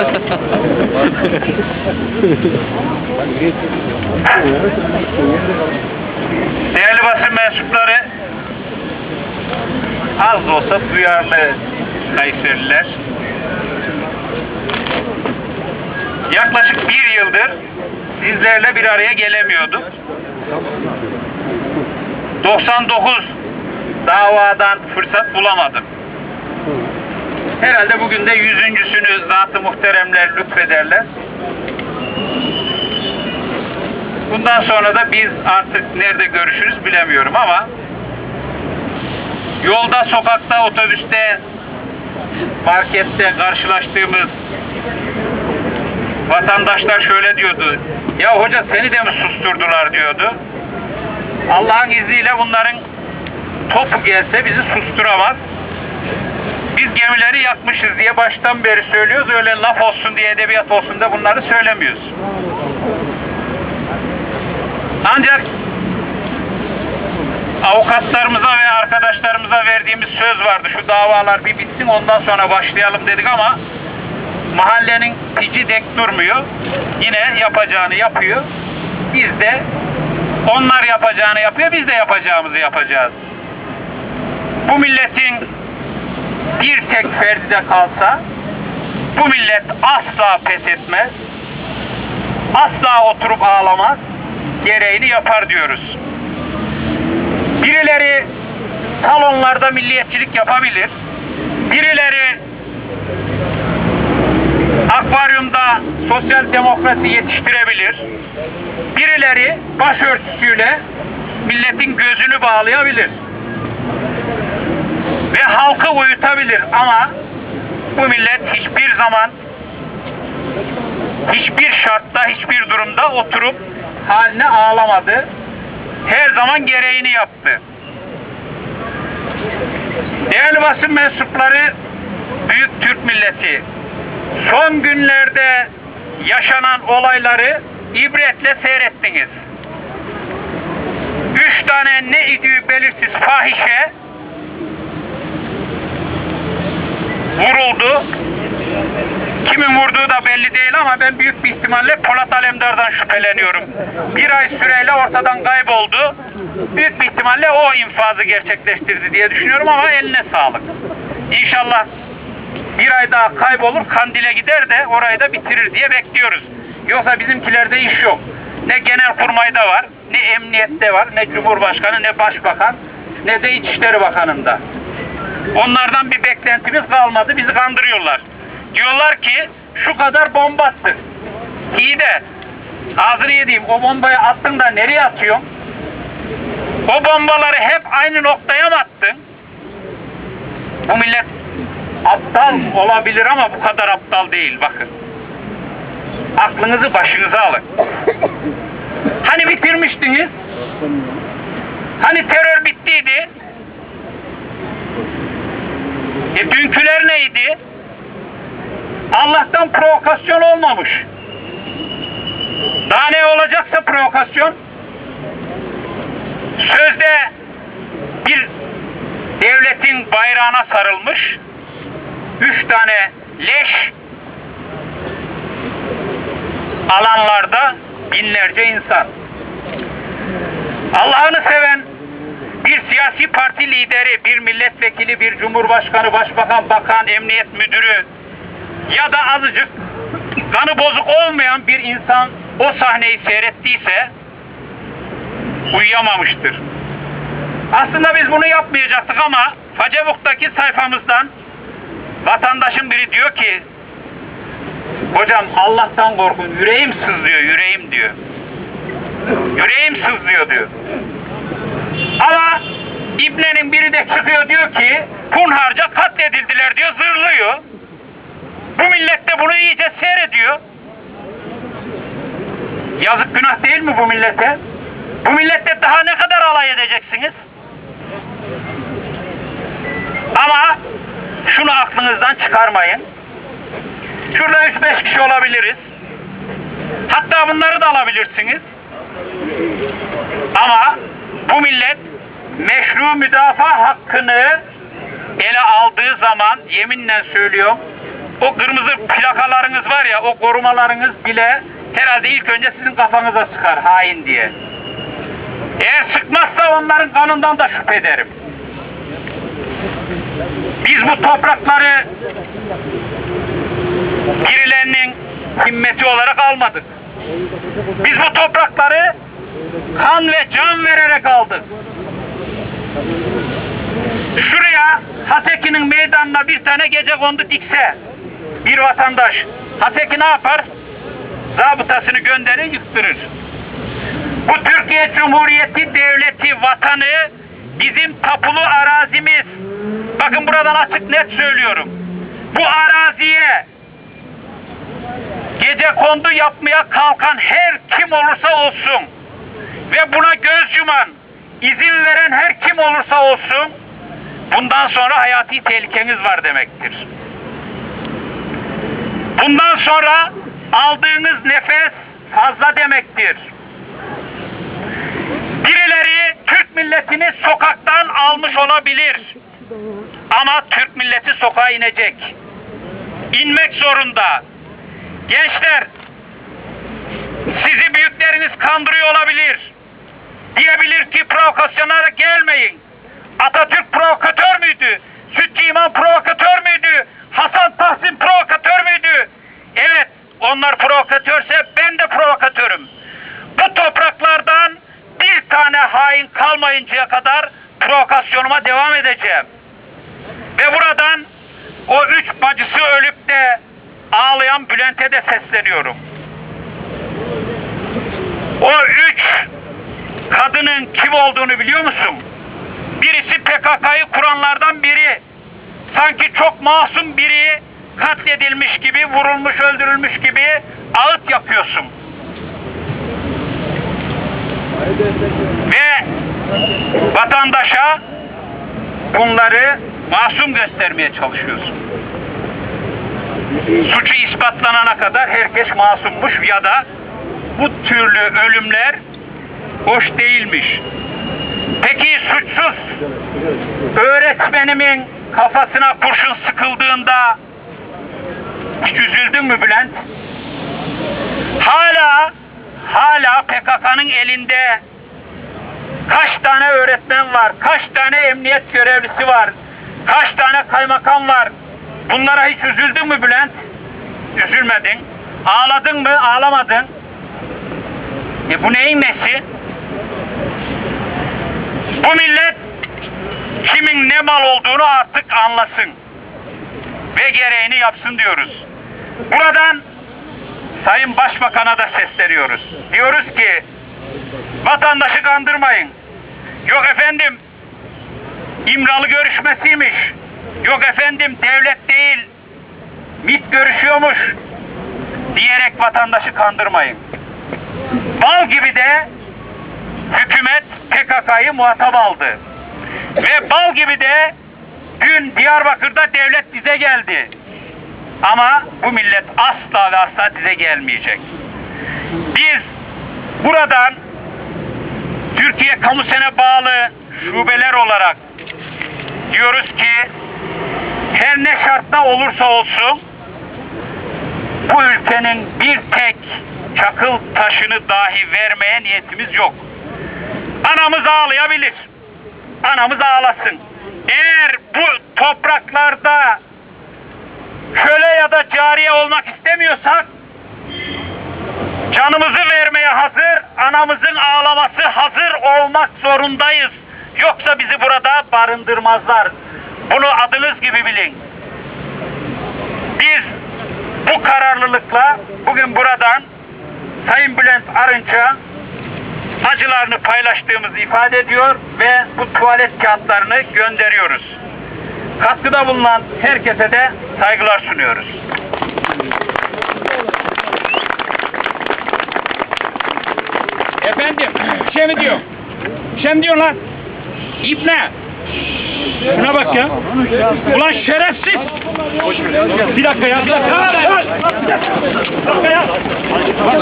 Değerli basın mensupları, az da olsa duyarlı Kayserililer. Yaklaşık bir yıldır sizlerle bir araya gelemiyorduk. 99 davadan fırsat bulamadım. Herhalde bugün de yüzüncüsünü zat-ı muhteremler lütfederler. Bundan sonra da biz artık nerede görüşürüz bilemiyorum ama yolda, sokakta, otobüste, markette karşılaştığımız vatandaşlar şöyle diyordu. Ya hoca seni de mi susturdular diyordu. Allah'ın izniyle bunların topu gelse bizi susturamaz. Biz gemileri yakmışız diye baştan beri söylüyoruz. Öyle laf olsun diye, edebiyat olsun da bunları söylemiyoruz. Ancak avukatlarımıza ve arkadaşlarımıza verdiğimiz söz vardı. Şu davalar bir bitsin ondan sonra başlayalım dedik ama mahallenin pici dek durmuyor. Yine yapacağını yapıyor. Biz de onlar yapacağını yapıyor, biz de yapacağımızı yapacağız. Bu milletin bir tek ferdi de kalsa bu millet asla pes etmez. Asla oturup ağlamaz. Gereğini yapar diyoruz. Birileri salonlarda milliyetçilik yapabilir. Birileri akvaryumda sosyal demokrasi yetiştirebilir. Birileri başörtüsüyle milletin gözünü bağlayabilir. Halkı uyutabilir ama bu millet hiçbir zaman hiçbir şartta, hiçbir durumda oturup haline ağlamadı. Her zaman gereğini yaptı. Değerli basın mensupları, büyük Türk milleti, son günlerde yaşanan olayları ibretle seyrettiniz. Üç tane ne idüğü belirsiz fahişe vuruldu. Kimin vurduğu da belli değil ama ben büyük bir ihtimalle Polat Alemdar'dan şüpheleniyorum. Bir ay süreyle ortadan kayboldu. Büyük bir ihtimalle o infazı gerçekleştirdi diye düşünüyorum ama eline sağlık. İnşallah bir ay daha kaybolur, Kandil'e gider de orayı da bitirir diye bekliyoruz. Yoksa bizimkilerde iş yok. Ne genel kurmayda var, ne emniyette var, ne cumhurbaşkanı, ne başbakan, ne de İçişleri Bakanı'nda. Onlardan bir beklentimiz kalmadı, bizi kandırıyorlar. Diyorlar ki şu kadar bomba attık. İyi de ağzını yediğim o bombayı attın da nereye atıyorsun? O bombaları hep aynı noktaya mı attın? Bu millet aptal olabilir ama bu kadar aptal değil bakın. Aklınızı başınıza alın. Hani bitirmiştiniz? Hani terör bittiydi? E dünküler neydi? Allah'tan provokasyon olmamış. Daha ne olacaksa provokasyon? Sözde bir devletin bayrağına sarılmış üç tane leş alanlarda binlerce insan. Allah'ını seven bir siyasi parti lideri, bir milletvekili, bir cumhurbaşkanı, başbakan, bakan, emniyet müdürü ya da azıcık kanı bozuk olmayan bir insan o sahneyi seyrettiyse uyuyamamıştır. Aslında biz bunu yapmayacaktık ama Facebook'taki sayfamızdan vatandaşın biri diyor ki hocam Allah'tan korkun yüreğim sızlıyor yüreğim diyor. Yüreğim sızlıyor diyor. Ama İbne'nin biri de çıkıyor diyor ki hunharca katledildiler diyor zırlıyor. Bu millet de bunu iyice seyrediyor. Yazık günah değil mi bu millete? Bu millette daha ne kadar alay edeceksiniz? Ama şunu aklınızdan çıkarmayın. Şurada 3-5 kişi olabiliriz. Hatta bunları da alabilirsiniz. Ama bu millet meşru müdafaa hakkını ele aldığı zaman yeminle söylüyorum o kırmızı plakalarınız var ya o korumalarınız bile herhalde ilk önce sizin kafanıza sıkar hain diye. Eğer sıkmazsa onların kanından da şüphe ederim. Biz bu toprakları birilerinin himmeti olarak almadık. Biz bu toprakları kan ve can vererek aldık. Şuraya Haseki meydanına bir tane gece kondu dikse bir vatandaş Haseki ne yapar? Zabıtasını gönderir yıktırır. Bu Türkiye Cumhuriyeti devleti vatanı bizim tapulu arazimiz. Bakın buradan açık net söylüyorum. Bu araziye gece kondu yapmaya kalkan her kim olursa olsun ve buna göz yuman, izin veren her kim olursa olsun bundan sonra hayati tehlikeniz var demektir. Bundan sonra aldığınız nefes fazla demektir. Birileri Türk milletini sokaktan almış olabilir. Ama Türk milleti sokağa inecek. İnmek zorunda. Gençler, sizi büyükleriniz kandırıyor olabilir. Diyebilir ki provokasyonlara gelmeyin. Atatürk provokatör müydü? Sütçü İmam provokatör müydü? Hasan Tahsin provokatör müydü? Evet, onlar provokatörse ben de provokatörüm. Bu topraklardan bir tane hain kalmayıncaya kadar provokasyonuma devam edeceğim. Ve buradan o üç bacısı ölüp de ağlayan Bülent'e de sesleniyorum. O üç kadının kim olduğunu biliyor musun? Birisi PKK'yı kuranlardan biri. Sanki çok masum biri katledilmiş gibi, vurulmuş, öldürülmüş gibi ağıt yapıyorsun. Ve vatandaşa bunları masum göstermeye çalışıyorsun. Suçu ispatlanana kadar herkes masummuş ya da bu türlü ölümler hoş değilmiş. Peki suçsuz öğretmenimin kafasına kurşun sıkıldığında hiç üzüldün mü Bülent? Hala hala PKK'nın elinde kaç tane öğretmen var, kaç tane emniyet görevlisi var, kaç tane kaymakam var. Bunlara hiç üzüldün mü Bülent? Üzülmedin. Ağladın mı? Ağlamadın. E bu neyin nesi? Bu millet kimin ne mal olduğunu artık anlasın. Ve gereğini yapsın diyoruz. Buradan Sayın Başbakan'a da sesleniyoruz. Diyoruz ki vatandaşı kandırmayın. Yok efendim İmralı görüşmesiymiş. Yok efendim devlet değil MİT görüşüyormuş diyerek vatandaşı kandırmayın. Bal gibi de hükümet PKK'yı muhatap aldı. Ve bal gibi de dün Diyarbakır'da devlet bize geldi. Ama bu millet asla ve asla dize gelmeyecek. Biz buradan Türkiye Kamusen'e bağlı şubeler olarak diyoruz ki her ne şartta olursa olsun bu ülkenin bir tek çakıl taşını dahi vermeye niyetimiz yok. Anamız ağlayabilir. Anamız ağlasın. Eğer bu topraklarda köle ya da cariye olmak istemiyorsak canımızı vermeye hazır, anamızın ağlaması hazır olmak zorundayız. Yoksa bizi burada barındırmazlar. Bunu adınız gibi bilin. Biz bu kararlılıkla bugün buradan Sayın Bülent Arınç'a acılarını paylaştığımızı ifade ediyor ve bu tuvalet kağıtlarını gönderiyoruz. Katkıda bulunan herkese de saygılar sunuyoruz. Efendim, şey mi diyor? Şey mi diyor lan? İbne. Şuna bak ya. Ulan şerefsiz. Bir dakika ya, bir dakika. Bir dakika ya.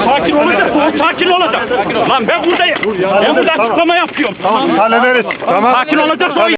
Sakin olacak, sakin olacak. Lan ben buradayım. Ben burada açıklama yapıyorum. Tamam, hallederiz. Tamam. Sakin olacak.